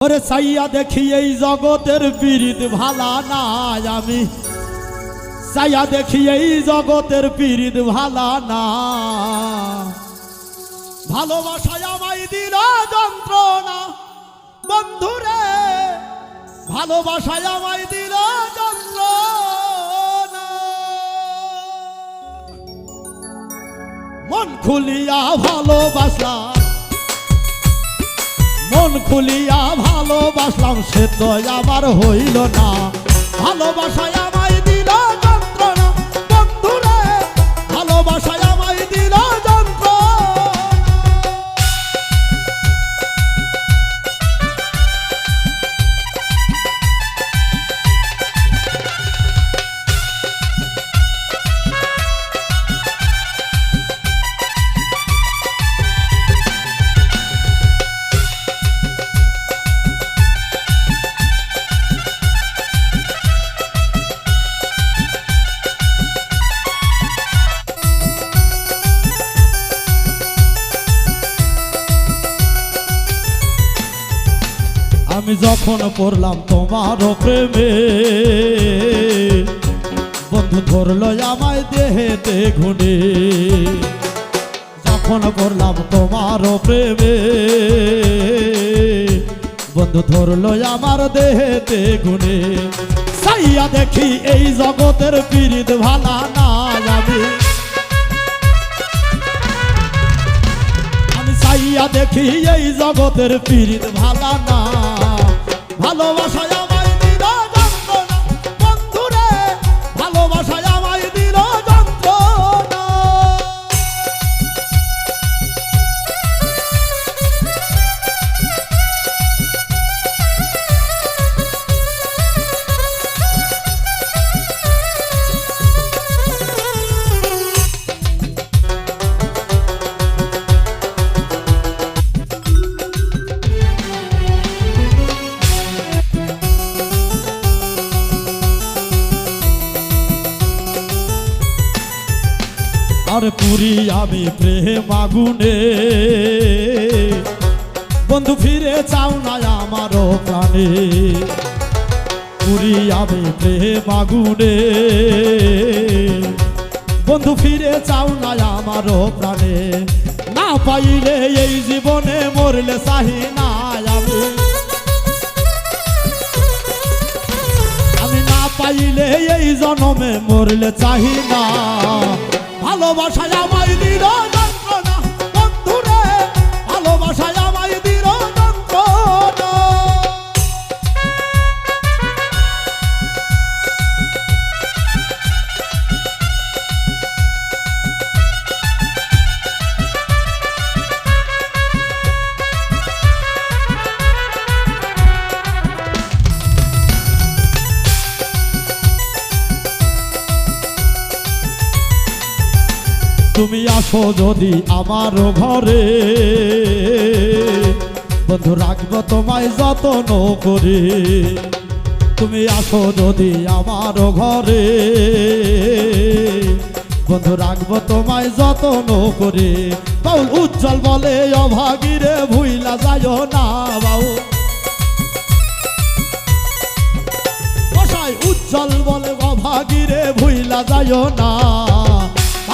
ওরে সাইয়া দেখি এই জগতের পীড়িত ভালা নাই আমি। সাইয়া দেখি এই জগতের পীড়িত ভালা না ভালোবাসায় আমায় দিল যন্ত্রণা। বন্ধুরে, ভালোবাসায় আমায় দিল যন্ত্রণা। মন খুলিয়া ভালোবাসলাম মন খুলিয়া ভালোবাসলাম সে তো আমার হইল না। ভালোবাসায় আমি যখন পড়লাম তোমার প্রেমে, বন্ধু ধরল আমায় দেহেতে ঘুনে যখন পড়লাম তোমার প্রেমে, বন্ধু ধরল আমার দেহেতে গুনে সাইয়া দেখি এই জগতের পীড়িত ভালা না আমি। চাইয়া দেখি এই জগতের পীড়িত ভালা না ভালোবাসায় আর পুরি আমি প্রেম আগুনে। বন্ধু, ফিরে চাও না আমারও প্রাণে। পুরি আমি প্রেম আগুনে। বন্ধু, ফিরে চাও না আমারও প্রাণে। না পাইলে এই জীবনে মরলে চাহি না আমি। আমি না পাইলে এই জনমে মরলে চাহি না। তুমি আসো যদি আমার ঘরে। বন্ধু, রাখব তোমায় যতন করে। তুমি আসো যদি আমার ঘরে। বন্ধু, রাখব তোমায় যতন করে। বাউল উজ্জ্বল বলে, অভাগীরে ভুইলা যায় না বাউল উজ্জ্বল বলে, অভাগীরে ভুইলা যায় না।